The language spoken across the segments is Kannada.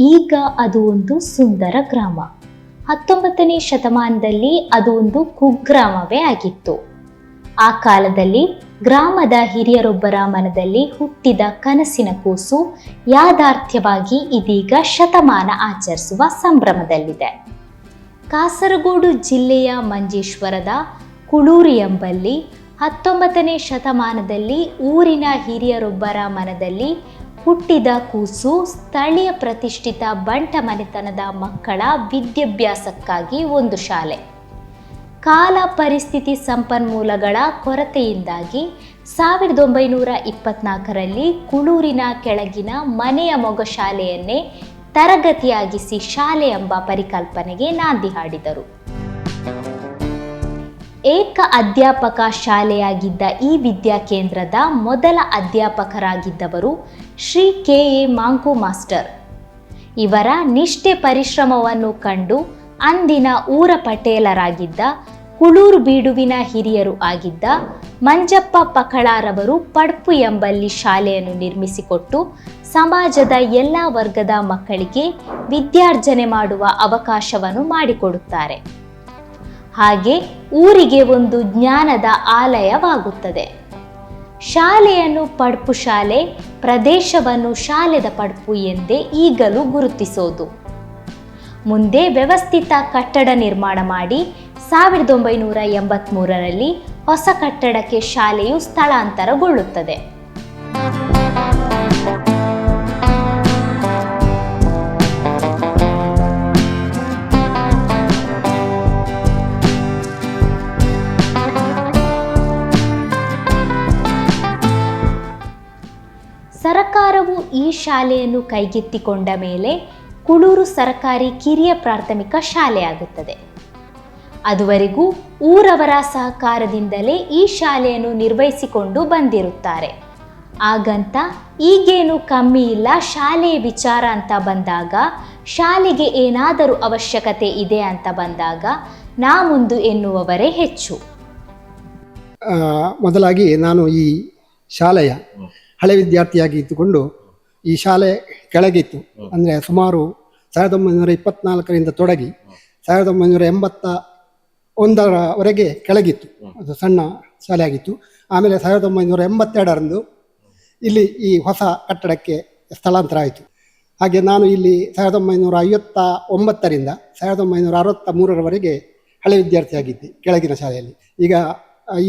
ಈಗ ಅದು ಒಂದು ಸುಂದರ ಗ್ರಾಮ. ಹತ್ತೊಂಬತ್ತನೇ ಶತಮಾನದಲ್ಲಿ ಅದು ಒಂದು ಕುಗ್ರಾಮವೇ ಆಗಿತ್ತು. ಆ ಕಾಲದಲ್ಲಿ ಗ್ರಾಮದ ಹಿರಿಯರೊಬ್ಬರ ಮನದಲ್ಲಿ ಹುಟ್ಟಿದ ಕನಸಿನ ಕೂಸು ಯಾದಾರ್ಥ್ಯವಾಗಿ ಇದೀಗ ಶತಮಾನ ಆಚರಿಸುವ ಸಂಭ್ರಮದಲ್ಲಿದೆ. ಕಾಸರಗೋಡು ಜಿಲ್ಲೆಯ ಮಂಜೇಶ್ವರದ ಕುಳೂರು ಎಂಬಲ್ಲಿ ಹತ್ತೊಂಬತ್ತನೇ ಶತಮಾನದಲ್ಲಿ ಊರಿನ ಹಿರಿಯರೊಬ್ಬರ ಮನದಲ್ಲಿ ಹುಟ್ಟಿದ ಕೂಸು ಸ್ಥಳೀಯ ಪ್ರತಿಷ್ಠಿತ ಬಂಟ ಮನೆತನದ ಮಕ್ಕಳ ವಿದ್ಯಾಭ್ಯಾಸಕ್ಕಾಗಿ ಒಂದು ಶಾಲೆ. ಕಾಲ ಪರಿಸ್ಥಿತಿ ಸಂಪನ್ಮೂಲಗಳ ಕೊರತೆಯಿಂದಾಗಿ ಸಾವಿರದ ಒಂಬೈನೂರ ಇಪ್ಪತ್ನಾಲ್ಕರಲ್ಲಿ ಕುಳೂರಿನ ಕೆಳಗಿನ ಮನೆಯ ಮೊಗಶಾಲೆಯನ್ನೇ ತರಗತಿಯಾಗಿಸಿ ಶಾಲೆ ಎಂಬ ಪರಿಕಲ್ಪನೆಗೆ ನಾಂದಿ ಹಾಡಿದರು. ಏಕ ಅಧ್ಯಾಪಕ ಶಾಲೆಯಾಗಿದ್ದ ಈ ವಿದ್ಯಾಕೇಂದ್ರದ ಮೊದಲ ಅಧ್ಯಾಪಕರಾಗಿದ್ದವರು Shri K A Manku master. ಇವರ ನಿಷ್ಠೆ ಪರಿಶ್ರಮವನ್ನು ಕಂಡು ಅಂದಿನ ಊರ ಪಟೇಲರಾಗಿದ್ದ ಕುಳೂರು ಬೀಡುವಿನ ಹಿರಿಯರು ಆಗಿದ್ದ ಮಂಜಪ್ಪ ಪಕಳಾರವರು ಪಡ್ಪು ಎಂಬಲ್ಲಿ ಶಾಲೆಯನ್ನು ನಿರ್ಮಿಸಿಕೊಟ್ಟು ಸಮಾಜದ ಎಲ್ಲ ವರ್ಗದ ಮಕ್ಕಳಿಗೆ ವಿದ್ಯಾರ್ಜನೆ ಮಾಡುವ ಅವಕಾಶವನ್ನು ಮಾಡಿಕೊಡುತ್ತಾರೆ. ಹಾಗೆ ಊರಿಗೆ ಒಂದು ಜ್ಞಾನದ ಆಲಯವಾಗುತ್ತದೆ. ಶಾಲೆಯನ್ನು ಪಡ್ಪು ಶಾಲೆ ಪ್ರದೇಶವನ್ನು ಶಾಲೆದ ಪಡ್ಪು ಎಂದೇ ಈಗಲೂ ಗುರುತಿಸೋದು. ಮುಂದೆ ವ್ಯವಸ್ಥಿತ ಕಟ್ಟಡ ನಿರ್ಮಾಣ ಮಾಡಿ ಸಾವಿರದ ಒಂಬೈನೂರ ಎಂಬತ್ತ್ಮೂರರಲ್ಲಿ ಹೊಸ ಕಟ್ಟಡಕ್ಕೆ ಶಾಲೆಯು ಸ್ಥಳಾಂತರಗೊಳ್ಳುತ್ತದೆ. ಈ ಶಾಲೆಯನ್ನು ಕೈಗೆತ್ತಿಕೊಂಡ ಮೇಲೆ ಕುಳೂರು ಸರ್ಕಾರಿ ಕಿರಿಯ ಪ್ರಾಥಮಿಕ ಶಾಲೆಯಾಗುತ್ತದೆ ಅದುವರೆಗೂ ಊರವರ ಸಹಕಾರದಿಂದಲೇ ಈ ಶಾಲೆಯನ್ನು ನಿರ್ವಹಿಸಿಕೊಂಡು ಬಂದಿರುತ್ತಾರೆ. ಹಾಗಂತ ಈಗೇನು ಕಮ್ಮಿ ಇಲ್ಲ, ಶಾಲೆಯ ವಿಚಾರ ಅಂತ ಬಂದಾಗ, ಶಾಲೆಗೆ ಏನಾದರೂ ಅವಶ್ಯಕತೆ ಇದೆ ಅಂತ ಬಂದಾಗ ನಾ ಮುಂದು ಎನ್ನುವವರೇ ಹೆಚ್ಚು. ಮೊದಲಾಗಿ ನಾನು ಈ ಶಾಲೆಯ ಹಳೆ ವಿದ್ಯಾರ್ಥಿಯಾಗಿ ಇದ್ದುಕೊಂಡು ಈ ಶಾಲೆ ಕೆಳಗಿತ್ತು. ಅಂದರೆ ಸುಮಾರು ಸಾವಿರದ ಒಂಬೈನೂರ ಇಪ್ಪತ್ನಾಲ್ಕರಿಂದ ತೊಡಗಿ ಸಾವಿರದ ಒಂಬೈನೂರ ಎಂಬತ್ತ ಒಂದರವರೆಗೆ ಕೆಳಗಿತ್ತು. ಅದು ಸಣ್ಣ ಶಾಲೆಯಾಗಿತ್ತು ಆಮೇಲೆ ಸಾವಿರದ ಒಂಬೈನೂರ ಎಂಬತ್ತೆರಡರಂದು ಇಲ್ಲಿ ಈ ಹೊಸ ಕಟ್ಟಡಕ್ಕೆ ಸ್ಥಳಾಂತರ ಆಯಿತು. ಹಾಗೆ ನಾನು ಇಲ್ಲಿ ಸಾವಿರದ ಒಂಬೈನೂರ ಐವತ್ತ ಒಂಬತ್ತರಿಂದ ಸಾವಿರದ ಒಂಬೈನೂರ ಅರವತ್ತ ಮೂರರವರೆಗೆ ಹಳೆ ವಿದ್ಯಾರ್ಥಿಯಾಗಿದ್ದೆ ಕೆಳಗಿನ ಶಾಲೆಯಲ್ಲಿ. ಈಗ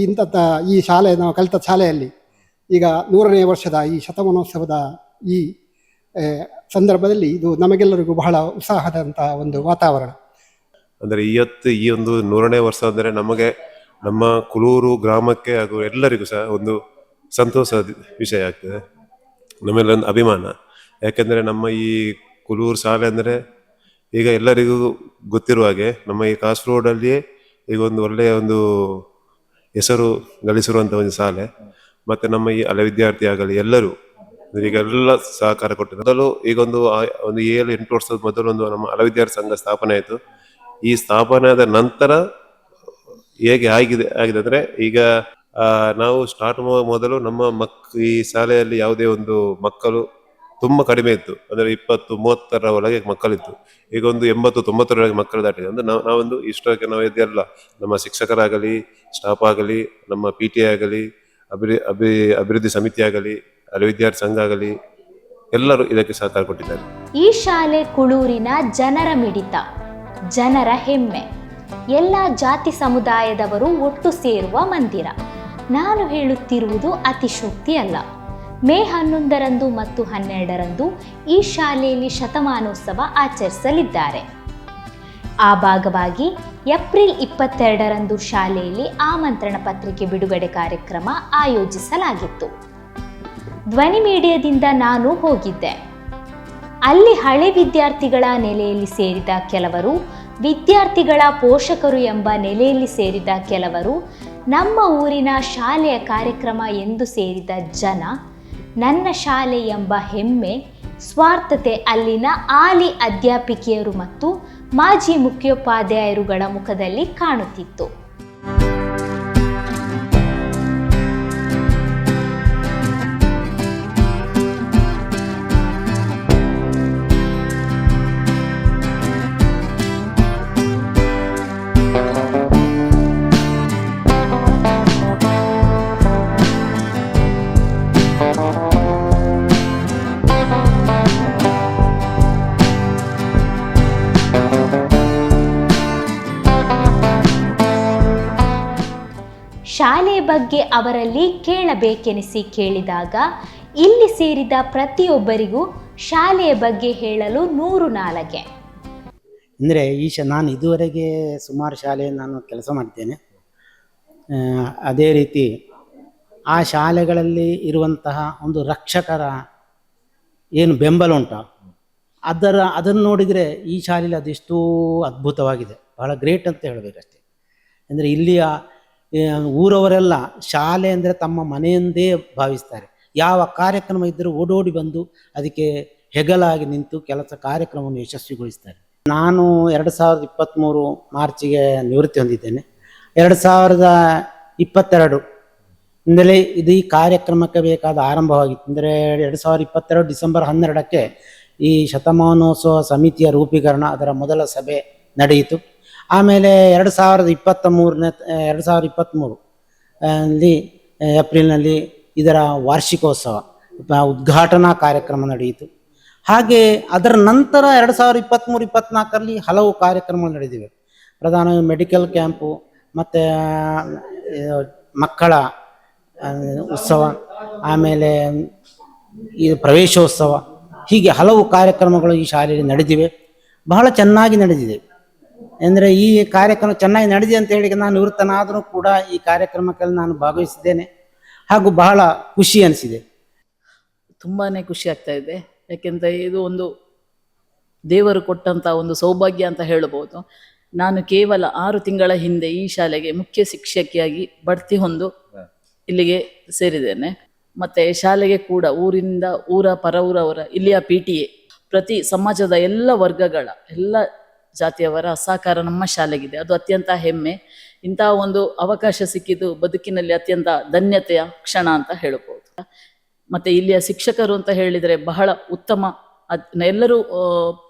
ಇಂಥ ಈ ಶಾಲೆ ನಾವು ಕಲಿತ ಶಾಲೆಯಲ್ಲಿ ಈಗ ನೂರನೇ ವರ್ಷದ ಈ ಶತಮಾನೋತ್ಸವದ ಈ ಸಂದರ್ಭದಲ್ಲಿ ಇದು ನಮಗೆಲ್ಲರಿಗೂ ಬಹಳ ಉತ್ಸಾಹದಂತಹ ಒಂದು ವಾತಾವರಣ. ಅಂದರೆ ಇವತ್ತು ಈ ಒಂದು ನೂರನೇ ವರ್ಷ ಅಂದರೆ ನಮಗೆ ನಮ್ಮ ಕುಲೂರು ಗ್ರಾಮಕ್ಕೆ ಹಾಗೂ ಎಲ್ಲರಿಗೂ ಸಹ ಒಂದು ಸಂತೋಷದ ವಿಷಯ ಆಗ್ತದೆ. ನಮ್ಮೆಲ್ಲ ಒಂದು ಅಭಿಮಾನ. ಯಾಕೆಂದರೆ ನಮ್ಮ ಈ ಕುಲೂರು ಶಾಲೆ ಅಂದರೆ ಈಗ ಎಲ್ಲರಿಗೂ ಗೊತ್ತಿರುವ ಹಾಗೆ ನಮ್ಮ ಈ ಕಾಸರಗೋಡಲ್ಲಿಯೇ ಈಗ ಒಂದು ಒಳ್ಳೆಯ ಒಂದು ಹೆಸರು ಗಳಿಸಿರುವಂಥ ಒಂದು ಶಾಲೆ. ಮತ್ತು ನಮ್ಮ ಈ ಅಲೆ ವಿದ್ಯಾರ್ಥಿ ಆಗಲಿ ಎಲ್ಲರೂ ಎಲ್ಲ ಸಹಕಾರ ಕೊಟ್ಟಿದೆ ಮೊದಲು ಈಗ ಒಂದು ಏಳು, ಎಂಟು ವರ್ಷದ ಮೊದಲು ಒಂದು ನಮ್ಮ ಹಳೆ ವಿದ್ಯಾರ್ಥಿ ಸಂಘ ಸ್ಥಾಪನೆ ಆಯಿತು. ಈ ಸ್ಥಾಪನೆ ಆದ ನಂತರ ಹೇಗೆ ಆಗಿದೆ ಆಗಿದೆ ಅಂದರೆ ಈಗ ನಾವು ಸ್ಟಾರ್ಟ್ ಮೊದಲು ನಮ್ಮ ಮಕ್, ಈ ಶಾಲೆಯಲ್ಲಿ ಯಾವುದೇ ಒಂದು ಮಕ್ಕಳು ತುಂಬ ಕಡಿಮೆ ಇತ್ತು. ಅಂದರೆ ಇಪ್ಪತ್ತು, ಮೂವತ್ತರ ಒಳಗೆ ಮಕ್ಕಳಿತ್ತು. ಈಗ ಒಂದು ಎಂಬತ್ತು, ತೊಂಬತ್ತರೊಳಗೆ ಮಕ್ಕಳು ದಾಟಿದೆ. ಅಂದರೆ ನಾವು, ನಾವೊಂದು ಇಷ್ಟಕ್ಕೆ ನಾವು ಇದೆಲ್ಲ ನಮ್ಮ ಶಿಕ್ಷಕರಾಗಲಿ ಸ್ಟಾಫ್ ಆಗಲಿ, ನಮ್ಮ ಪಿ ಟಿ ಆಗಲಿ ಅಭಿ ಅಭಿ, ಅಭಿವೃದ್ಧಿ ಸಮಿತಿ ಆಗಲಿ ಅಲ್ಲಿ ವಿದ್ಯಾರ್ಥಿ ಸಂಘ ಆಗಲಿ, ಎಲ್ಲರೂ ಇದಕ್ಕೆ ಸಹಕಾರ ಕೊಟ್ಟಿದ್ದಾರೆ. ಈ ಶಾಲೆ ಕುಳೂರಿನ ಜನರ ಮಿಡಿತ, ಜನರ ಹೆಮ್ಮೆ. ಎಲ್ಲ ಜಾತಿ ಸಮುದಾಯದವರು ಒಟ್ಟು ಸೇರುವ ಮಂದಿರ. ನಾನು ಹೇಳುತ್ತಿರುವುದು ಅತಿಶೋಕ್ತಿ ಅಲ್ಲ. ಮೇ ಹನ್ನೊಂದರಂದು ಮತ್ತು ಹನ್ನೆರಡರಂದು ಈ ಶಾಲೆಯಲ್ಲಿ ಶತಮಾನೋತ್ಸವ ಆಚರಿಸಲಿದ್ದಾರೆ. ಆ ಭಾಗವಾಗಿ ಏಪ್ರಿಲ್ ಇಪ್ಪತ್ತೆರಡರಂದು ಶಾಲೆಯಲ್ಲಿ ಆಮಂತ್ರಣ ಪತ್ರಿಕೆ ಬಿಡುಗಡೆ ಕಾರ್ಯಕ್ರಮ ಆಯೋಜಿಸಲಾಗಿತ್ತು. ಧ್ವನಿ ಮೀಡಿಯಾದಿಂದ ನಾನು ಹೋಗಿದ್ದೆ. ಅಲ್ಲಿ ಹಳೆ ವಿದ್ಯಾರ್ಥಿಗಳ ನೆಲೆಯಲ್ಲಿ ಸೇರಿದ ಕೆಲವರು, ವಿದ್ಯಾರ್ಥಿಗಳ ಪೋಷಕರು ಎಂಬ ನೆಲೆಯಲ್ಲಿ ಸೇರಿದ ಕೆಲವರು, ನಮ್ಮ ಊರಿನ ಶಾಲೆಯ ಕಾರ್ಯಕ್ರಮ ಎಂದು ಸೇರಿದ ಜನ, ನನ್ನ ಶಾಲೆ ಎಂಬ ಹೆಮ್ಮೆ, ಸ್ವಾರ್ಥತೆ, ಅಲ್ಲಿನ ಆಲಿ ಅಧ್ಯಾಪಿಕೆಯರು ಮತ್ತು ಮಾಜಿ ಮುಖ್ಯೋಪಾಧ್ಯಾಯರುಗಳ ಮುಖದಲ್ಲಿ ಕಾಣುತ್ತಿತ್ತು. ಬಗ್ಗೆ ಅವರಲ್ಲಿ ಕೇಳಬೇಕೆನಿಸಿ ಕೇಳಿದಾಗ, ಇಲ್ಲಿ ಸೇರಿದ ಪ್ರತಿಯೊಬ್ಬರಿಗೂ ಶಾಲೆಯ ಬಗ್ಗೆ ಹೇಳಲು ನೂರು ನಾಲಗೆ. ಅಂದರೆ ಈ ಶ ನಾನು ಇದುವರೆಗೆ ಸುಮಾರು ಶಾಲೆಯಲ್ಲಿ ನಾನು ಕೆಲಸ ಮಾಡ್ತೇನೆ ಅದೇ ರೀತಿ ಆ ಶಾಲೆಗಳಲ್ಲಿ ಇರುವಂತಹ ಒಂದು ರಕ್ಷಕರ ಏನು ಬೆಂಬಲ ಉಂಟು, ಅದರ, ಅದನ್ನು ನೋಡಿದರೆ ಈ ಶಾಲೆಯಲ್ಲಿ ಅದೆಷ್ಟೋ ಅದ್ಭುತವಾಗಿದೆ. ಬಹಳ ಗ್ರೇಟ್ ಅಂತ ಹೇಳಬೇಕಷ್ಟೆ. ಅಂದರೆ ಇಲ್ಲಿಯ ಊರವರೆಲ್ಲ ಶಾಲೆ ಅಂದರೆ ತಮ್ಮ ಮನೆಯೆಂದೇ ಭಾವಿಸ್ತಾರೆ. ಯಾವ ಕಾರ್ಯಕ್ರಮ ಇದ್ದರೂ ಓಡೋಡಿ ಬಂದು ಅದಕ್ಕೆ ಹೆಗಲಾಗಿ ನಿಂತು ಕೆಲಸ ಕಾರ್ಯಕ್ರಮವನ್ನು ಯಶಸ್ವಿಗೊಳಿಸ್ತಾರೆ. ನಾನು ಎರಡು ಸಾವಿರದ ಇಪ್ಪತ್ತ್ಮೂರು ಮಾರ್ಚಿಗೆ ನಿವೃತ್ತಿ ಹೊಂದಿದ್ದೇನೆ. ಎರಡು ಸಾವಿರದ ಇಪ್ಪತ್ತೆರಡು ಇಂದಲೇ ಇದು ಈ ಕಾರ್ಯಕ್ರಮಕ್ಕೆ ಬೇಕಾದ ಆರಂಭವಾಗಿತ್ತು. ಅಂದರೆ ಎರಡು ಸಾವಿರದ ಇಪ್ಪತ್ತೆರಡು ಡಿಸೆಂಬರ್ ಹನ್ನೆರಡಕ್ಕೆ ಈ ಶತಮಾನೋತ್ಸವ ಸಮಿತಿಯ ರೂಪೀಕರಣ ಅದರ ಮೊದಲ ಸಭೆ ನಡೆಯಿತು. ಆಮೇಲೆ ಎರಡು ಸಾವಿರದ ಇಪ್ಪತ್ತ ಮೂರನೇ ಎರಡು ಸಾವಿರದ ಇಪ್ಪತ್ತ್ಮೂರು ಅಲ್ಲಿ ಏಪ್ರಿಲ್ನಲ್ಲಿ ಇದರ ವಾರ್ಷಿಕೋತ್ಸವ ಉದ್ಘಾಟನಾ ಕಾರ್ಯಕ್ರಮ ನಡೆಯಿತು. ಹಾಗೆ ಅದರ ನಂತರ ಎರಡು ಸಾವಿರದ ಇಪ್ಪತ್ತ್ಮೂರು ಇಪ್ಪತ್ತ್ನಾಲ್ಕರಲ್ಲಿ ಹಲವು ಕಾರ್ಯಕ್ರಮಗಳು ನಡೆದಿವೆ. ಪ್ರಧಾನ ಮೆಡಿಕಲ್ ಕ್ಯಾಂಪು, ಮತ್ತು ಮಕ್ಕಳ ಉತ್ಸವ, ಆಮೇಲೆ, ಈ ಪ್ರವೇಶೋತ್ಸವ, ಹೀಗೆ ಹಲವು ಕಾರ್ಯಕ್ರಮಗಳು ಈ ಶಾಲೆಯಲ್ಲಿ ನಡೆದಿವೆ. ಬಹಳ ಚೆನ್ನಾಗಿ ನಡೆದಿದೆ. ಅಂದರೆ ಈ ಕಾರ್ಯಕ್ರಮ ಚೆನ್ನಾಗಿ ನಡೆದಿದೆ ಅಂತ ಹೇಳಿ ನಾನು ನಿವೃತ್ತನಾದರೂ ಕೂಡ ಈ ಕಾರ್ಯಕ್ರಮಕ್ಕೆ ನಾನು ಭಾಗವಹಿಸಿದ್ದೇನೆ. ಹಾಗೂ ಬಹಳ ಖುಷಿ ಅನಿಸಿದೆ. ತುಂಬಾ ಖುಷಿ ಆಗ್ತಾ ಇದೆ. ಯಾಕೆಂತ ಇದು ಒಂದು ದೇವರು ಕೊಟ್ಟಂಥ ಒಂದು ಸೌಭಾಗ್ಯ ಅಂತ ಹೇಳಬಹುದು ನಾನು ಕೇವಲ ಆರು ತಿಂಗಳ ಹಿಂದೆ ಈ ಶಾಲೆಗೆ ಮುಖ್ಯ ಶಿಕ್ಷಕಿಯಾಗಿ ಬಡ್ತಿ ಹೊಂದು ಇಲ್ಲಿಗೆ ಸೇರಿದ್ದೇನೆ. ಮತ್ತೆ ಶಾಲೆಗೆ ಕೂಡ ಊರಿಂದ ಊರ ಪರ ಊರವರ ಇಲ್ಲಿಯ ಪಿ ಟಿ ಎ ಪ್ರತಿ ಸಮಾಜದ ಎಲ್ಲ ವರ್ಗಗಳ ಎಲ್ಲ ಜಾತಿಯವರ ಸಹಕಾರ ನಮ್ಮ ಶಾಲೆಗಿದೆ. ಅದು ಅತ್ಯಂತ ಹೆಮ್ಮೆ. ಇಂತಹ ಒಂದು ಅವಕಾಶ ಸಿಕ್ಕಿದ್ದು ಬದುಕಿನಲ್ಲಿ ಅತ್ಯಂತ ಧನ್ಯತೆಯ ಕ್ಷಣ ಅಂತ ಹೇಳಬಹುದು ಮತ್ತೆ ಇಲ್ಲಿಯ ಶಿಕ್ಷಕರು ಅಂತ ಹೇಳಿದರೆ ಬಹಳ ಉತ್ತಮ, ಅದ್ ಎಲ್ಲರೂ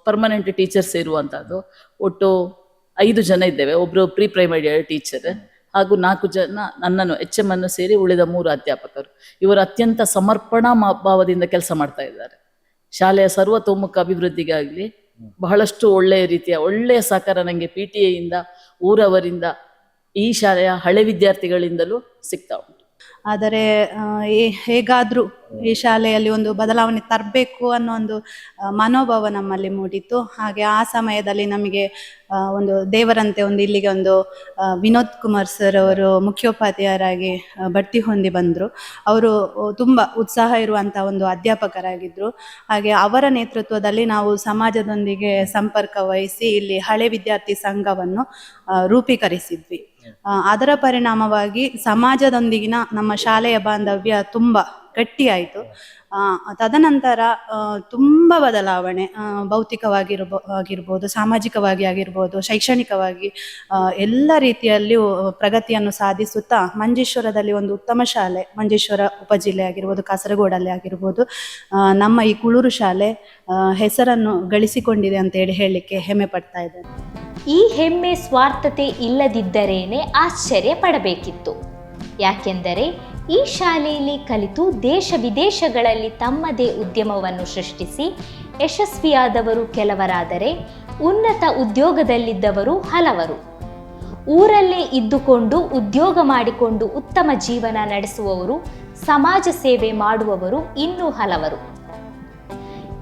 ಪರ್ಮನೆಂಟ್ ಟೀಚರ್ಸ್ ಇರುವಂತಹದ್ದು. ಒಟ್ಟು ಐದು ಜನ ಇದ್ದೇವೆ. ಒಬ್ಬರು ಪ್ರೀ ಪ್ರೈಮರಿ ಟೀಚರ್ ಹಾಗೂ ನಾಲ್ಕು ಜನ ನನ್ನನ್ನು ಎಚ್ ಎಂ ಅನ್ನು ಸೇರಿ ಉಳಿದ ಮೂರು ಅಧ್ಯಾಪಕರು. ಇವರು ಅತ್ಯಂತ ಸಮರ್ಪಣಾ ಭಾವದಿಂದ ಕೆಲಸ ಮಾಡ್ತಾ ಇದ್ದಾರೆ. ಶಾಲೆಯ ಸರ್ವತೋಮುಖ ಅಭಿವೃದ್ಧಿಗಾಗಲಿ ಬಹಳಷ್ಟು ಒಳ್ಳೆಯ ರೀತಿಯ ಒಳ್ಳೆಯ ಸಹಕಾರ ನನಗೆ ಪಿ ಟಿ ಎಯಿಂದ ಊರವರಿಂದ, ಈ ಶಾಲೆಯ ಹಳೆ ವಿದ್ಯಾರ್ಥಿಗಳಿಂದಲೂ ಸಿಗ್ತಾ ಆದರೆ ಹೇಗಾದ್ರೂ ಈ ಶಾಲೆಯಲ್ಲಿ ಒಂದು ಬದಲಾವಣೆ ತರಬೇಕು ಅನ್ನೋ ಒಂದು ಮನೋಭಾವ ನಮ್ಮಲ್ಲಿ ಮೂಡಿತ್ತು. ಹಾಗೆ ಆ ಸಮಯದಲ್ಲಿ ನಮಗೆ ಒಂದು ದೇವರಂತೆ ಒಂದು ಇಲ್ಲಿಗೆ ಒಂದು ವಿನೋದ್ ಕುಮಾರ್ ಸರ್ ಅವರು ಮುಖ್ಯೋಪಾಧ್ಯಾಯರಾಗಿ ಬಡ್ತಿ ಹೊಂದಿ ಬಂದರು. ಅವರು ತುಂಬ ಉತ್ಸಾಹ ಇರುವಂಥ ಒಂದು ಅಧ್ಯಾಪಕರಾಗಿದ್ದರು ಹಾಗೆ ಅವರ ನೇತೃತ್ವದಲ್ಲಿ ನಾವು ಸಮಾಜದೊಂದಿಗೆ ಸಂಪರ್ಕ ವಹಿಸಿ ಇಲ್ಲಿ ಹಳೆ ವಿದ್ಯಾರ್ಥಿ ಸಂಘವನ್ನು ರೂಪೀಕರಿಸಿದ್ವಿ. ಅದರ ಪರಿಣಾಮವಾಗಿ ಸಮಾಜದೊಂದಿಗಿನ ನಮ್ಮ ಶಾಲೆಯ ಬಾಂಧವ್ಯ ತುಂಬ ಗಟ್ಟಿಯಾಯಿತು. ತದನಂತರ ತುಂಬ ಬದಲಾವಣೆ ಭೌತಿಕವಾಗಿರ್ಬೋ, ಆಗಿರ್ಬೋದು, ಸಾಮಾಜಿಕವಾಗಿ ಆಗಿರ್ಬೋದು, ಶೈಕ್ಷಣಿಕವಾಗಿ ಎಲ್ಲ ರೀತಿಯಲ್ಲಿಯೂ ಪ್ರಗತಿಯನ್ನು ಸಾಧಿಸುತ್ತಾ ಮಂಜೇಶ್ವರದಲ್ಲಿ ಒಂದು ಉತ್ತಮ ಶಾಲೆ, ಮಂಜೇಶ್ವರ ಉಪಜಿಲ್ಲೆ ಆಗಿರ್ಬೋದು, ಕಾಸರಗೋಡಲ್ಲಿ ಆಗಿರ್ಬೋದು ನಮ್ಮ ಈ ಕುಳೂರು ಶಾಲೆ ಹೆಸರನ್ನು ಗಳಿಸಿಕೊಂಡಿದೆ ಅಂತ ಹೇಳಿ ಹೇಳಲಿಕ್ಕೆ ಹೆಮ್ಮೆ ಪಡ್ತಾ ಇದ್ದೇನೆ. ಈ ಹೆಮ್ಮೆ ಸ್ವಾರ್ಥತೆ ಇಲ್ಲದಿದ್ದರೇನೆ ಆಶ್ಚರ್ಯ ಪಡಬೇಕಿತ್ತು. ಯಾಕೆಂದರೆ ಈ ಶಾಲೆಯಲ್ಲಿ ಕಲಿತು ದೇಶ ವಿದೇಶಗಳಲ್ಲಿ ತಮ್ಮದೇ ಉದ್ಯಮವನ್ನು ಸೃಷ್ಟಿಸಿ ಯಶಸ್ವಿಯಾದವರು ಕೆಲವರಾದರೆ ಉನ್ನತ ಉದ್ಯೋಗದಲ್ಲಿದ್ದವರು ಹಲವರು. ಊರಲ್ಲೇ ಇದ್ದುಕೊಂಡು ಉದ್ಯೋಗ ಮಾಡಿಕೊಂಡು ಉತ್ತಮ ಜೀವನ ನಡೆಸುವವರು, ಸಮಾಜ ಸೇವೆ ಮಾಡುವವರು ಇನ್ನೂ ಹಲವರು.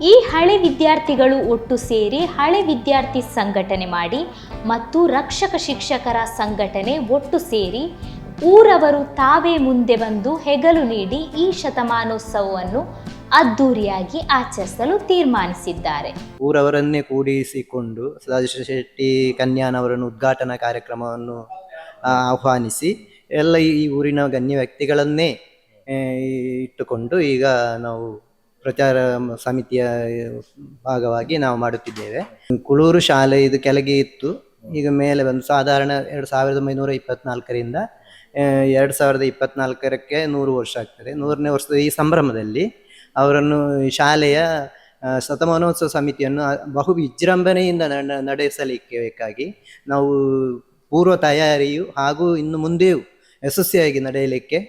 ಈ ಹಳೆ ವಿದ್ಯಾರ್ಥಿಗಳು ಒಟ್ಟು ಸೇರಿ ಹಳೆ ವಿದ್ಯಾರ್ಥಿ ಸಂಘಟನೆ ಮಾಡಿ ಮತ್ತು ರಕ್ಷಕ ಶಿಕ್ಷಕರ ಸಂಘಟನೆ ಒಟ್ಟು ಸೇರಿ ಊರವರು ತಾವೇ ಮುಂದೆ ಬಂದು ಹೆಗಲು ನೀಡಿ ಈ ಶತಮಾನೋತ್ಸವವನ್ನು ಅದ್ದೂರಿಯಾಗಿ ಆಚರಿಸಲು ತೀರ್ಮಾನಿಸಿದ್ದಾರೆ. ಊರವರನ್ನೇ ಕೂಡಿಸಿಕೊಂಡು ಸದಾಶಿವ ಶೆಟ್ಟಿ ಕನ್ಯಾನವರನ್ನು ಉದ್ಘಾಟನಾ ಕಾರ್ಯಕ್ರಮವನ್ನು ಆಹ್ವಾನಿಸಿ ಎಲ್ಲ ಈ ಊರಿನ ಗಣ್ಯ ವ್ಯಕ್ತಿಗಳನ್ನೇ ಇಟ್ಟುಕೊಂಡು ಈಗ ನಾವು ಪ್ರಚಾರ ಸಮಿತಿಯ ಭಾಗವಾಗಿ ನಾವು ಮಾಡುತ್ತಿದ್ದೇವೆ. ಕುಳೂರು ಶಾಲೆ ಇದು ಕೆಳಗೆ ಇತ್ತು. ಈಗ ಮೇಲೆ ಬಂದು ಸಾಧಾರಣ ಎರಡು ಸಾವಿರದ ಒಂಬೈನೂರ ಇಪ್ಪತ್ನಾಲ್ಕರಿಂದ ಎರಡು ಸಾವಿರದ ಇಪ್ಪತ್ನಾಲ್ಕರಕ್ಕೆ ನೂರು ವರ್ಷ ಆಗ್ತದೆ. ನೂರನೇ ವರ್ಷದ ಈ ಸಂಭ್ರಮದಲ್ಲಿ ಅವರನ್ನು ಶಾಲೆಯ ಶತಮಾನೋತ್ಸವ ಸಮಿತಿಯನ್ನು ಬಹು ವಿಜೃಂಭಣೆಯಿಂದ ನಡ- ನಡೆಸಲಿಕ್ಕೆ ಬೇಕಾಗಿ ನಾವು ಪೂರ್ವ ತಯಾರಿಯು ಹಾಗೂ ಇನ್ನು ಮುಂದೆಯೂ ಯಶಸ್ವಿಯಾಗಿ ನಡೆಯಲಿಕ್ಕೆ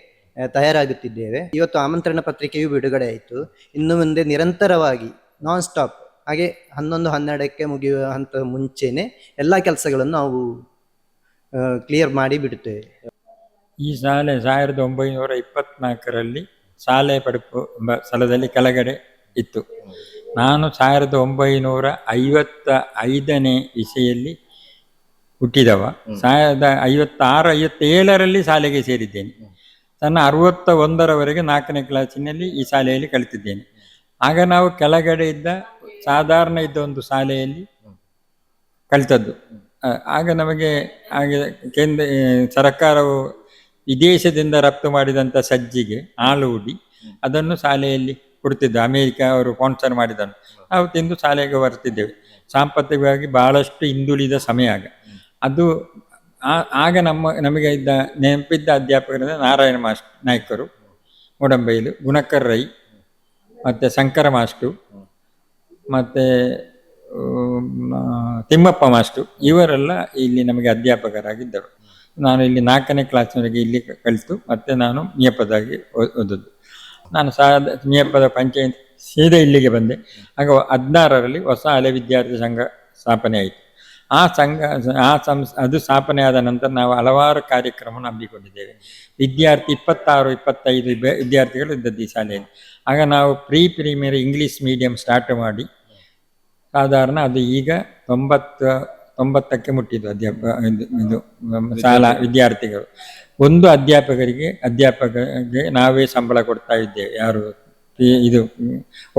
ತಯಾರಾಗುತ್ತಿದ್ದೇವೆ. ಇವತ್ತು ಆಮಂತ್ರಣ ಪತ್ರಿಕೆಯು ಬಿಡುಗಡೆ ಆಯಿತು. ಇನ್ನು ಮುಂದೆ ನಿರಂತರವಾಗಿ ನಾನ್ ಸ್ಟಾಪ್ ಹಾಗೆ ಹನ್ನೊಂದು ಹನ್ನೆರಡಕ್ಕೆ ಮುಗಿಯುವ ಹಂತ ಮುಂಚೆನೆ ಎಲ್ಲ ಕೆಲಸಗಳನ್ನು ನಾವು ಕ್ಲಿಯರ್ ಮಾಡಿ ಬಿಡುತ್ತೇವೆ. ಈ ಶಾಲೆ ಸಾವಿರದ ಒಂಬೈನೂರ ಇಪ್ಪತ್ನಾಲ್ಕರಲ್ಲಿ ಶಾಲೆ ಪಡುಪು ಎಂಬ ಸ್ಥಳದಲ್ಲಿ ಕೆಳಗಡೆ ಇತ್ತು. ನಾನು ಸಾವಿರದ ಒಂಬೈನೂರ ಐವತ್ತ ಐದನೇ ಇಸೆಯಲ್ಲಿ ಹುಟ್ಟಿದವ. ಸಾವಿರದ ಐವತ್ತಾರು ಐವತ್ತೇಳರಲ್ಲಿ ಶಾಲೆಗೆ ಸೇರಿದ್ದೇನೆ. ನನ್ನ ಅರವತ್ತ ಒಂದರವರೆಗೆ ನಾಲ್ಕನೇ ಕ್ಲಾಸಿನಲ್ಲಿ ಈ ಶಾಲೆಯಲ್ಲಿ ಕಲಿತಿದ್ದೇನೆ. ಆಗ ನಾವು ಕೆಳಗಡೆ ಇದ್ದ ಸಾಧಾರಣ ಇದ್ದ ಒಂದು ಶಾಲೆಯಲ್ಲಿ ಕಲಿತದ್ದು. ಆಗ ನಮಗೆ ಹಾಗೆ ಕೇಂದ್ರ ಸರ್ಕಾರವು ವಿದೇಶದಿಂದ ರಫ್ತು ಮಾಡಿದಂಥ ಸಜ್ಜಿಗೆ ಆಲೂಡಿ ಅದನ್ನು ಶಾಲೆಯಲ್ಲಿ ಕೊಡ್ತಿದ್ದು. ಅಮೇರಿಕ ಅವರು ಸ್ಪಾನ್ಸರ್ ಮಾಡಿದರು ನಾವು ತಿಂದು ಶಾಲೆಗೆ ಬರ್ತಿದ್ದೇವೆ. ಸಾಂಪ್ರತಿಕವಾಗಿ ಬಹಳಷ್ಟು ಹಿಂದುಳಿದ ಸಮಯ ಆಗ. ಅದು ಆ- ಆಗ ನಮ್ಮ, ನಮಗೆ ಇದ್ದ ನೆನಪಿದ್ದ ಅಧ್ಯಾಪಕರಿಂದ ನಾರಾಯಣ ಮಾಸ್, ನಾಯ್ಕರು ಮೂಡಂಬೈಲು ಗುಣಕರ್ ರೈ, ಮತ್ತು ಶಂಕರ ಮಾಸ್ಟು, ಮತ್ತು ತಿಮ್ಮಪ್ಪ ಮಾಸ್ಟು, ಇವರೆಲ್ಲ ಇಲ್ಲಿ ನಮಗೆ ಅಧ್ಯಾಪಕರಾಗಿದ್ದರು ನಾನು ಇಲ್ಲಿ ನಾಲ್ಕನೇ ಕ್ಲಾಸ್ನವರೆಗೆ ಇಲ್ಲಿ ಕಲಿತು, ಮತ್ತು ನಾನು ನಿಯಪದಾಗಿ ಓದದ್ದು. ನಾನು ಸಾದ ನಿಯಪದ ಪಂಚಾಯತ್ ಸೀದಾ ಇಲ್ಲಿಗೆ ಬಂದೆ. ಆಗ ಹದಿನಾರರಲ್ಲಿ ಹೊಸ ಹಳೆ ವಿದ್ಯಾರ್ಥಿ ಸಂಘ ಸ್ಥಾಪನೆ ಆಯಿತು. ಆ ಸಂಘ, ಆ ಸಂಸ್, ಅದು ಸ್ಥಾಪನೆಯಾದ ನಂತರ ನಾವು ಹಲವಾರು ಕಾರ್ಯಕ್ರಮವನ್ನು ಹಮ್ಮಿಕೊಂಡಿದ್ದೇವೆ. ವಿದ್ಯಾರ್ಥಿ ಇಪ್ಪತ್ತಾರು, ಇಪ್ಪತ್ತೈದು ವಿದ್ಯಾರ್ಥಿಗಳು ಇದ್ದದ್ದು ಈ ಶಾಲೆಯಲ್ಲಿ. ಆಗ ನಾವು pre premier English medium start ಮಾಡಿ, ಸಾಧಾರಣ ಅದು ಈಗ ತೊಂಬತ್ತು, ತೊಂಬತ್ತಕ್ಕೆ ಮುಟ್ಟಿದ್ದು ಅಧ್ಯಾಪ, ಇದು ಶಾಲಾ ವಿದ್ಯಾರ್ಥಿಗಳು. ಒಂದು ಅಧ್ಯಾಪಕರಿಗೆ ಅಧ್ಯಾಪಕರಿಗೆ ನಾವೇ ಸಂಬಳ ಕೊಡ್ತಾ ಇದ್ದೇವೆ, ಯಾರು ಈ- ಇದು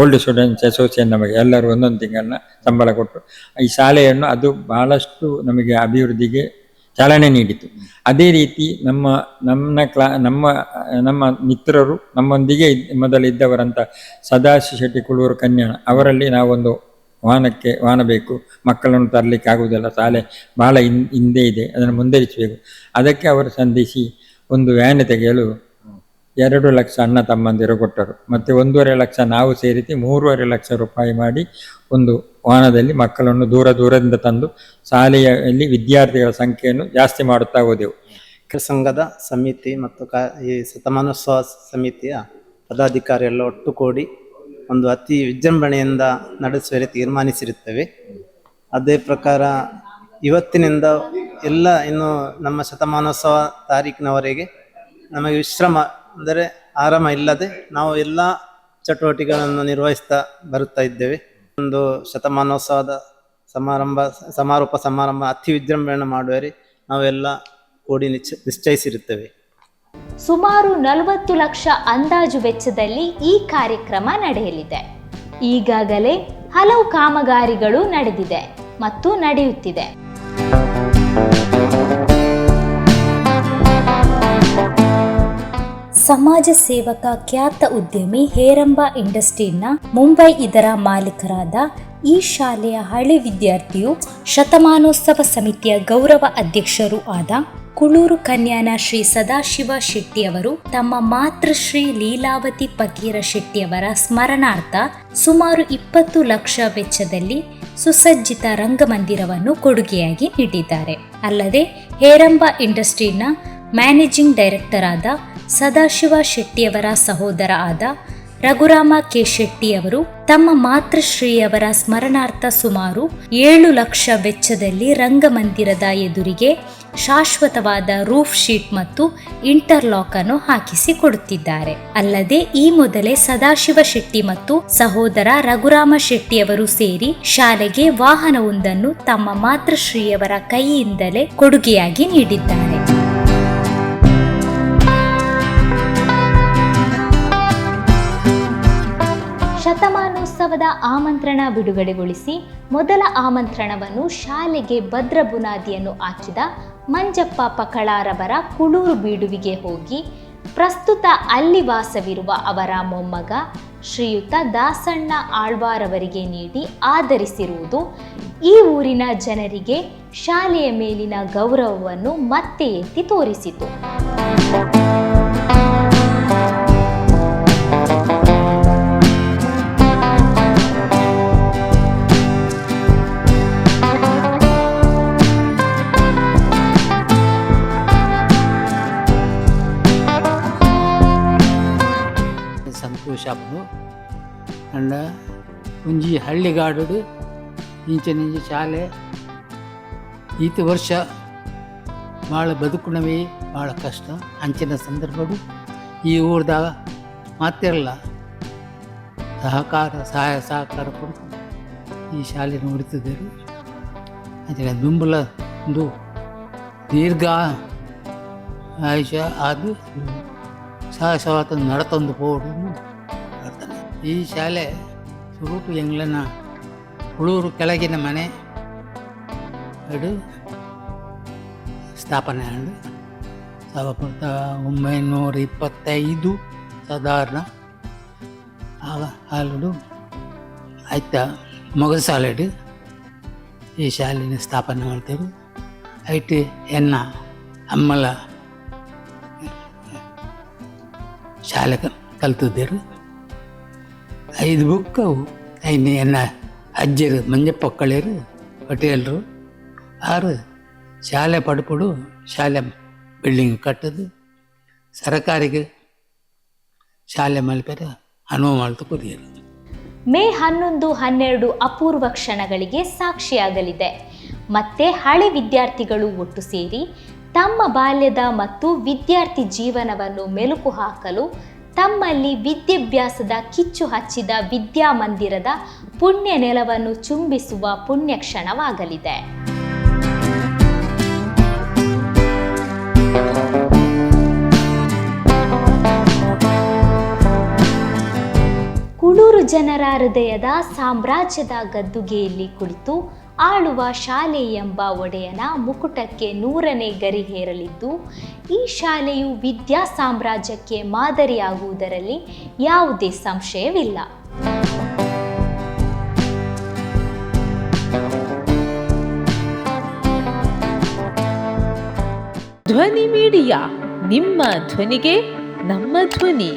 ಓಲ್ಡ್ ಸ್ಟೂಡೆಂಟ್ಸ್ ಅಸೋಸಿಯೇಷನ್ ನಮಗೆ ಎಲ್ಲರೂ ಒಂದೊಂದು ತಿಂಗಳನ್ನ ಸಂಬಳ ಕೊಟ್ಟರು. ಈ ಶಾಲೆಯನ್ನು ಅದು ಬಹಳಷ್ಟು ನಮಗೆ ಅಭಿವೃದ್ಧಿಗೆ ಚಾಲನೆ ನೀಡಿತು. ಅದೇ ರೀತಿ ನಮ್ಮ ನಮ್ಮ ಕ್ಲಾ, ನಮ್ಮ ನಮ್ಮ ಮಿತ್ರರು ನಮ್ಮೊಂದಿಗೆ ಮೊದಲು ಮೊದಲಿದ್ದವರಂತ ಸದಾಶಿ ಶೆಟ್ಟಿ ಕುಳೂರು ಕನ್ಯಾಣ ಅವರಲ್ಲಿ ನಾವೊಂದು ವಾಹನಕ್ಕೆ ವಾಹನ ಬೇಕು ಮಕ್ಕಳನ್ನು ತರಲಿಕ್ಕೆ ಆಗುವುದಿಲ್ಲ. ಶಾಲೆ ಬಹಳ ಹಿಂದೆ ಇದೆ, ಅದನ್ನು ಮುಂದುವರಿಸಬೇಕು. ಅದಕ್ಕೆ ಅವರು ಸಂಧಿಸಿ ಒಂದು ವ್ಯಾನ್ ತೆಗೆಯಲು ಎರಡು ಲಕ್ಷ ಅಣ್ಣ ತಮ್ಮಂದಿರು ಕೊಟ್ಟರು. ಮತ್ತು ಒಂದೂವರೆ ಲಕ್ಷ ನಾವು ಸೇರಿಸಿ ಮೂರುವರೆ ಲಕ್ಷ ರೂಪಾಯಿ ಮಾಡಿ ಒಂದು ವಾಹನದಲ್ಲಿ ಮಕ್ಕಳನ್ನು ದೂರ ದೂರದಿಂದ ತಂದು ಶಾಲೆಯಲ್ಲಿ ವಿದ್ಯಾರ್ಥಿಗಳ ಸಂಖ್ಯೆಯನ್ನು ಜಾಸ್ತಿ ಮಾಡುತ್ತಾ ಹೋದೆವು. ಸಂಘದ ಸಮಿತಿ ಮತ್ತು ಕಾ, ಈ ಶತಮಾನೋತ್ಸವ ಸಮಿತಿಯ ಪದಾಧಿಕಾರಿ ಎಲ್ಲ ಒಟ್ಟುಗೂಡಿ ಒಂದು ಅತಿ ವಿಜೃಂಭಣೆಯಿಂದ ನಡೆಸುವರೆ ತೀರ್ಮಾನಿಸಿರುತ್ತೇವೆ. ಅದೇ ಪ್ರಕಾರ ಇವತ್ತಿನಿಂದ ಎಲ್ಲ ಇನ್ನು ನಮ್ಮ ಶತಮಾನೋತ್ಸವ ತಾರೀಕಿನವರೆಗೆ ನಮಗೆ ವಿಶ್ರಮ ಅಂದರೆ ಆರಾಮ ಇಲ್ಲದೆ ನಾವು ಎಲ್ಲ ಚಟುವಟಿಕೆಗಳನ್ನು ನಿರ್ವಹಿಸ್ತಾ ಬರುತ್ತಾ ಇದ್ದೇವೆ. ಒಂದು ಶತಮಾನೋತ್ಸವದ ಸಮಾರಂಭ, ಸಮಾರೋಪ ಸಮಾರಂಭ, ಅತಿ ವಿಜೃಂಭಣೆ ಮಾಡುವರೆ ನಾವೆಲ್ಲ ಕೂಡಿ ನಿಶ್ಚ, ನಿಶ್ಚಯಿಸಿರುತ್ತೇವೆ. ಸುಮಾರು ನಲವತ್ತು ಲಕ್ಷ ಅಂದಾಜು ವೆಚ್ಚದಲ್ಲಿ ಈ ಕಾರ್ಯಕ್ರಮ ನಡೆಯಲಿದೆ. ಈಗಾಗಲೇ ಹಲವು ಕಾಮಗಾರಿಗಳು ನಡೆದಿದೆ ಮತ್ತು ನಡೆಯುತ್ತಿದೆ. ಸಮಾಜ ಸೇವಕ ಖ್ಯಾತ ಉದ್ಯಮಿ ಹೇರಂಬ ಇಂಡಸ್ಟ್ರೀನ ಮುಂಬೈ ಇದರ ಮಾಲೀಕರಾದ ಈ ಶಾಲೆಯ ಹಳೆ ವಿದ್ಯಾರ್ಥಿಯು ಶತಮಾನೋತ್ಸವ ಸಮಿತಿಯ ಗೌರವ ಅಧ್ಯಕ್ಷರೂ ಆದ ಕುಳೂರು ಕನ್ಯಾನ ಶ್ರೀ ಸದಾಶಿವ ಶೆಟ್ಟಿಯವರು ತಮ್ಮ ಮಾತೃಶ್ರೀ ಲೀಲಾವತಿ ಪಕೀರ ಶೆಟ್ಟಿಯವರ ಸ್ಮರಣಾರ್ಥ ಸುಮಾರು ಇಪ್ಪತ್ತು ಲಕ್ಷ ವೆಚ್ಚದಲ್ಲಿ ಸುಸಜ್ಜಿತ ರಂಗಮಂದಿರವನ್ನು ಕೊಡುಗೆಯಾಗಿ ನೀಡಿದ್ದಾರೆ. ಅಲ್ಲದೆ ಹೇರಂಬ ಇಂಡಸ್ಟ್ರೀನ ಮ್ಯಾನೇಜಿಂಗ್ ಡೈರೆಕ್ಟರ್ ಆದ ಸದಾಶಿವ ಶೆಟ್ಟಿಯವರ ಸಹೋದರ ಆದ ರಘುರಾಮ ಕೆ ಶೆಟ್ಟಿಯವರು ತಮ್ಮ ಮಾತೃಶ್ರೀಯವರ ಸ್ಮರಣಾರ್ಥ ಸುಮಾರು ಏಳು ಲಕ್ಷ ವೆಚ್ಚದಲ್ಲಿ ರಂಗಮಂದಿರದ ಎದುರಿಗೆ ಶಾಶ್ವತವಾದ ರೂಫ್ ಶೀಟ್ ಮತ್ತು ಇಂಟರ್ಲಾಕ್ ಅನ್ನು ಹಾಕಿಸಿ ಕೊಡುತ್ತಿದ್ದಾರೆ. ಅಲ್ಲದೆ ಈ ಮೊದಲೇ ಸದಾಶಿವ ಶೆಟ್ಟಿ ಮತ್ತು ಸಹೋದರ ರಘುರಾಮ ಶೆಟ್ಟಿಯವರು ಸೇರಿ ಶಾಲೆಗೆ ವಾಹನವೊಂದನ್ನು ತಮ್ಮ ಮಾತೃಶ್ರೀಯವರ ಕೈಯಿಂದಲೇ ಕೊಡುಗೆಯಾಗಿ ನೀಡಿದ್ದಾರೆ. ಶತಮಾನೋತ್ಸವದ ಆಮಂತ್ರಣ ಬಿಡುಗಡೆಗೊಳಿಸಿ ಮೊದಲ ಆಮಂತ್ರಣವನ್ನು ಶಾಲೆಗೆ ಭದ್ರ ಬುನಾದಿಯನ್ನು ಹಾಕಿದ ಮಂಜಪ್ಪ ಪಕಳಾರವರ ಕುಳೂರು ಬೀಡುವಿಗೆ ಹೋಗಿ ಪ್ರಸ್ತುತ ಅಲ್ಲಿ ವಾಸವಿರುವ ಅವರ ಮೊಮ್ಮಗ ಶ್ರೀಯುತ ದಾಸಣ್ಣ ಆಳ್ವಾರವರಿಗೆ ನೀಡಿ ಆಧರಿಸಿರುವುದು ಈ ಊರಿನ ಜನರಿಗೆ ಶಾಲೆಯ ಮೇಲಿನ ಗೌರವವನ್ನು ಮತ್ತೆ ಎತ್ತಿ ತೋರಿಸಿತು. ಅಂಡ ಒಂಜಿ ಹಳ್ಳಿಗಾಡುಡು ಇಂಚ ನಿಂಚ ಶಾಲೆ. ಈತ ವರ್ಷ ಭಾಳ ಬದುಕುಣವೇ ಭಾಳ ಕಷ್ಟ, ಅಂಚಿನ ಸಂದರ್ಭಗಳು ಈ ಊರ್ದಾಗ ಮಾತಿರಲ್ಲ ಸಹಕಾರ, ಸಹಾಯ, ಸಹಕಾರ ಕೊಟ್ಟು ಈ ಶಾಲೆ ನೋಡುತ್ತಿದ್ದರು ಅದರ ದುಂಬಲ ಒಂದು ದೀರ್ಘ ಆಯುಷ್ಯ ಅದು ಸಾಹಸವಾದ ನಡತೊಂದು ಪೋಡನ್ನು ಮಾಡ್ತಾನೆ ಈ ಶಾಲೆ ಸುರುಟು ಎಂಗ್ಲನ ಹುಳೂರು ಕೆಳಗಿನ ಮನೆ. ಇಡು ಸ್ಥಾಪನೆ ಆಂಡು. ಸಾವಿರದ ಒಂಬೈನೂರ ಇಪ್ಪತ್ತೈದು ಸಾಧಾರಣ ಆಗ ಹಾಲು ಆಯ್ತ. ಮೊಗಲ್ ಶಾಲೆಡು ಈ ಶಾಲೆನ ಸ್ಥಾಪನೆ ಮಾಡ್ತೇವೆ ಐಟಿ ಎನ್ನ ಅಮ್ಮಲ ಶಾಲೆ ಕ- ಕಲ್ತಿದ್ದೇರು. ಐದು ಬುಕ್ ಅವು ಐದು ಎನ್ನ ಅಜ್ಜರು, ಮಂಜಪ್ಪ ಕಳೆಯರು ಪಟೇಲರು ಆರು, ಶಾಲೆ ಪಡ್ಪಡು, ಶಾಲೆ ಬಿಲ್ಡಿಂಗ್ ಕಟ್ಟದು, ಸರಕಾರಿಗೆ ಶಾಲೆ ಮಲ್ಪೆರ ಅನುವು ಮಾಡ್ತು ಕುದಿಯರು ಮೇ ಹನ್ನೊಂದು, ಹನ್ನೆರಡು ಅಪೂರ್ವ ಕ್ಷಣಗಳಿಗೆ ಸಾಕ್ಷಿಯಾಗಲಿದೆ. ಮತ್ತೆ ಹಳೆ ವಿದ್ಯಾರ್ಥಿಗಳು ಒಟ್ಟು ಸೇರಿ ತಮ್ಮ ಬಾಲ್ಯದ ಮತ್ತು ವಿದ್ಯಾರ್ಥಿ ಜೀವನವನ್ನು ಮೆಲುಕು ಹಾಕಲು ತಮ್ಮಲ್ಲಿ ವಿದ್ಯಾಭ್ಯಾಸದ ಕಿಚ್ಚು ಹಚ್ಚಿದ ವಿದ್ಯಾಮಂದಿರದ ಪುಣ್ಯ ನೆಲವನ್ನು ಚುಂಬಿಸುವ ಪುಣ್ಯ ಕ್ಷಣವಾಗಲಿದೆ ಕುಳೂರು ಜನರ ಹೃದಯದ ಸಾಮ್ರಾಜ್ಯದ ಗದ್ದುಗೆಯಲ್ಲಿ ಕುಳಿತು ಆಳುವ ಶಾಲೆ ಎಂಬ ಒಡೆಯನ ಮುಕುಟಕ್ಕೆ ನೂರನೇ ಗರಿ ಹೇರಲಿದ್ದು, ಈ ಶಾಲೆಯು ವಿದ್ಯಾ ಸಾಮ್ರಾಜ್ಯಕ್ಕೆ ಮಾದರಿಯಾಗುವುದರಲ್ಲಿ ಯಾವುದೇ ಸಂಶಯವಿಲ್ಲ. ಧ್ವನಿ ಮೀಡಿಯಾ, ನಿಮ್ಮ ಧ್ವನಿಗೆ ನಮ್ಮ ಧ್ವನಿ.